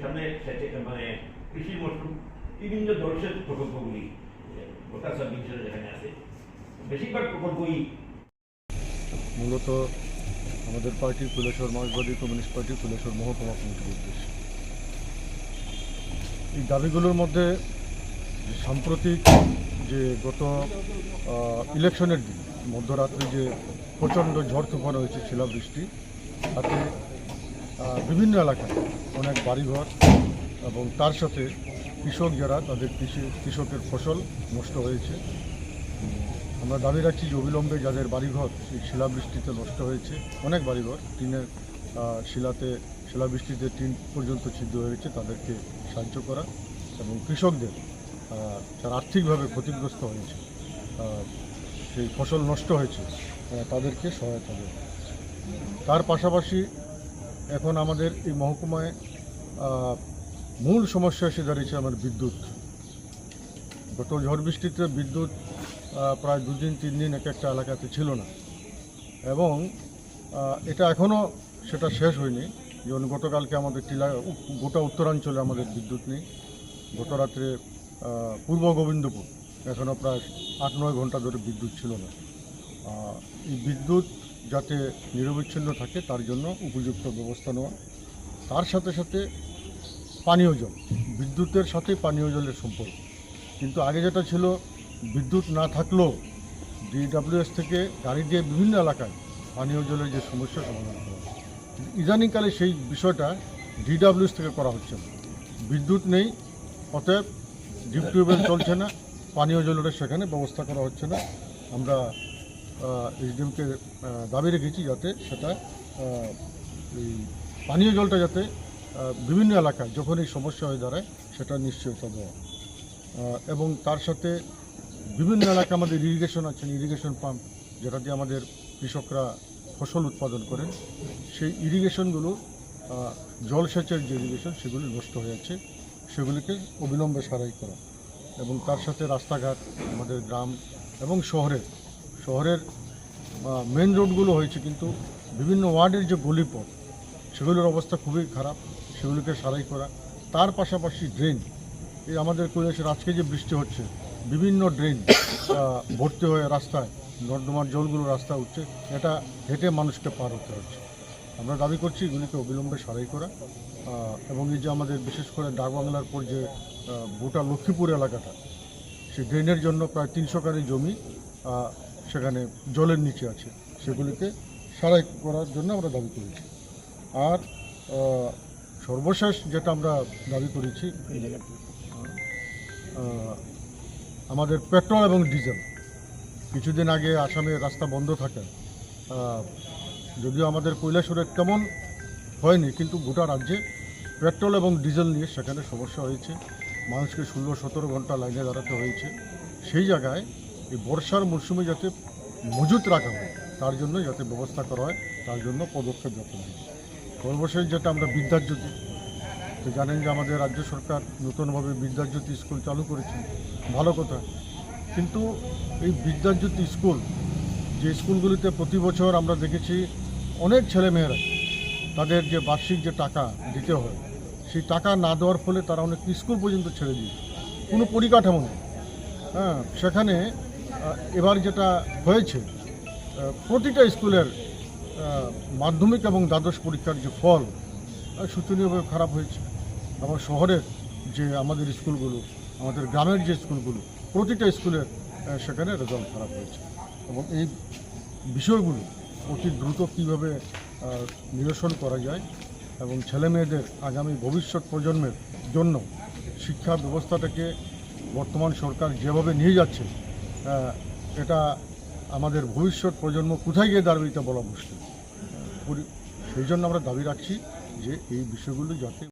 সামনে মানে কৃষি মশরুম বিভিন্ন জলসেচ প্রকল্পগুলি গোটা সাব যেখানে আছে, বেশিরভাগ প্রকল্পই মূলত আমাদের পার্টি, ফুলেশ্বর মার্ক্সবাদী কমিউনিস্ট পার্টি, ফুলেশ্বর মহকুমা কমিটির উদ্দেশ্যে। এই দাবিগুলোর মধ্যে সাম্প্রতিক যে গত ইলেকশনের দিন, মধ্যরাত্রে যে প্রচণ্ড ঝড় তুফান হয়েছে, শিলাবৃষ্টি, তাতে বিভিন্ন এলাকায় অনেক বাড়িঘর এবং তার সাথে কৃষক যারা, তাদের কৃষি, কৃষকের ফসল নষ্ট হয়েছে। আমরা দাবি রাখছি যে অবিলম্বে যাদের বাড়িঘর, সেই শিলাবৃষ্টিতে নষ্ট হয়েছে, অনেক বাড়িঘর, টিনের শিলাতে শিলাবৃষ্টিতে টিন পর্যন্ত ছিদ্র হয়ে হয়েছে তাদেরকে সাহায্য করা এবং কৃষকদের যারা আর্থিকভাবে ক্ষতিগ্রস্ত হয়েছে সেই ফসল নষ্ট হয়েছে তাদেরকে সহায়তা দেওয়া তার পাশাপাশি এখন আমাদের এই মহকুমায় মূল সমস্যা এসে দাঁড়িয়েছে আমার বিদ্যুৎ। গত ঝড় বৃষ্টিতে বিদ্যুৎ প্রায় দুদিন তিন দিন এক একটা এলাকাতে ছিল না। এবং এটা এখনও সেটা শেষ হয়নি। যেমন গতকালকে আমাদের টিলা গোটা উত্তরাঞ্চলে আমাদের বিদ্যুৎ নেই। গত রাত্রে পূর্ব গোবিন্দপুর, এখনও প্রায় আট নয় ঘণ্টা ধরে বিদ্যুৎ ছিল না। এই বিদ্যুৎ যাতে নিরবিচ্ছিন্ন থাকে, তার জন্য উপযুক্ত ব্যবস্থা নেওয়া। তার সাথে সাথে পানীয় জল, বিদ্যুতের সাথে পানীয় জলের সম্পর্ক। কিন্তু আগে যেটা ছিল, বিদ্যুৎ না থাকলেও ডিডাব্লিউএস থেকে গাড়ি দিয়ে বিভিন্ন এলাকায় পানীয় জলের যে সমস্যা সমাধান করা ইদানিংকালে সেই বিষয়টা ডিডাব্লিউএস থেকে করা হচ্ছে বিদ্যুৎ নেই, অতএব ডিপ টিউবওয়েল চলছে না, পানীয় জলের সেখানে ব্যবস্থা করা হচ্ছে না। আমরা এইচডিএমকে দাবি রেখেছি যাতে সেটা এই পানীয় জলটা যাতে বিভিন্ন এলাকায় যখন এই সমস্যা হয়ে দাঁড়ায়, সেটা নিশ্চয়তা দেওয়া। এবং তার সাথে বিভিন্ন এলাকা আমাদের ইরিগেশন আছেন ইরিগেশন পাম্প যেটা দিয়ে আমাদের কৃষকরা ফসল উৎপাদন করেন, সেই ইরিগেশনগুলো জলসেচের যে ইরিগেশন, সেগুলি নষ্ট হয়ে যাচ্ছে, সেগুলিকে অবিলম্বে সারাই করা। এবং তার সাথে রাস্তাঘাট, আমাদের গ্রাম এবং শহরের শহরের মেন রোডগুলো হয়েছে কিন্তু বিভিন্ন ওয়ার্ডের যে গলিপথ, সেগুলোর অবস্থা খুবই খারাপ, সেগুলোকে সারাই করা। তার পাশাপাশি ড্রেন এই আমাদের কৈলাসের আজকে যে বৃষ্টি হচ্ছে, বিভিন্ন ড্রেন ভর্তি হয়ে রাস্তায় নর্দমার জলগুলো রাস্তা উঠছে, এটা হেঁটে মানুষকে পার হতে হচ্ছে। আমরা দাবি করছি এগুলিকে অবিলম্বে সারাই করা। এবং এই যে আমাদের বিশেষ করে ডাকবাংলার পর যে গোটা লক্ষ্মীপুর এলাকাটা, সেই ড্রেনের জন্য প্রায় তিনশো কারি জমি সেখানে জলের নিচে আছে। সেগুলিকে সারাই করার জন্য আমরা দাবি করেছি। আর সর্বশেষ যেটা আমরা দাবি করেছি আমাদের পেট্রোল এবং ডিজেল। কিছুদিন আগে আসামে রাস্তা বন্ধ থাকে। যদিও আমাদের কৈলাসরের তেমন হয়নি, কিন্তু গোটা রাজ্যে পেট্রোল এবং ডিজেল নিয়ে সেখানে সমস্যা হয়েছে। মানুষকে ষোলো সতেরো ঘণ্টা লাইনে দাঁড়াতে হয়েছে। সেই জায়গায় এই বর্ষার মরশুমে যাতে মজুত রাখা হয়, তার জন্য যাতে ব্যবস্থা করা হয়, তার জন্য পদক্ষেপ যাতে নেয় সর্বশেষ যেটা আমরা বিদ্যাজ্যোতি তো জানেন যে আমাদের রাজ্য সরকার নতুনভাবে বিদ্যাজ্যোতি স্কুল চালু করেছে। ভালো কথা। কিন্তু এই বিদ্যাজ্যোতি স্কুল, যে স্কুলগুলিতে প্রতি বছর আমরা দেখেছি অনেক ছেলেমেয়েরা তাদের যে বার্ষিক যে টাকা দিতে হয়, সেই টাকা না দেওয়ার ফলে তারা অনেক স্কুল পর্যন্ত ছেড়ে দিয়েছে। কোনো পরিকাঠামো নেই। হ্যাঁ সেখানে এবার যেটা হয়েছে প্রতিটা স্কুলের মাধ্যমিক এবং দ্বাদশ পরীক্ষার যে ফল শোচনীয়ভাবে খারাপ হয়েছে। আবার শহরের যে আমাদের স্কুলগুলো আমাদের গ্রামের যে স্কুলগুলো প্রতিটা স্কুলের আহ, সেখানে রেজাল্ট খারাপ হয়েছে। এবং এই বিষয়গুলো অতি দ্রুত কীভাবে নিরসন করা যায় এবং ছেলে মেয়েদের আগামী ভবিষ্যৎ প্রজন্মের জন্য শিক্ষা ব্যবস্থাটাকে বর্তমান সরকার যেভাবে নিয়ে যাচ্ছে এটা আমাদের ভবিষ্যৎ প্রজন্ম কোথায় গিয়ে দাঁড়াবে এটা বলা মুশকিল। সেই জন্য আমরা দাবি রাখছি যে এই বিষয়গুলো যাতে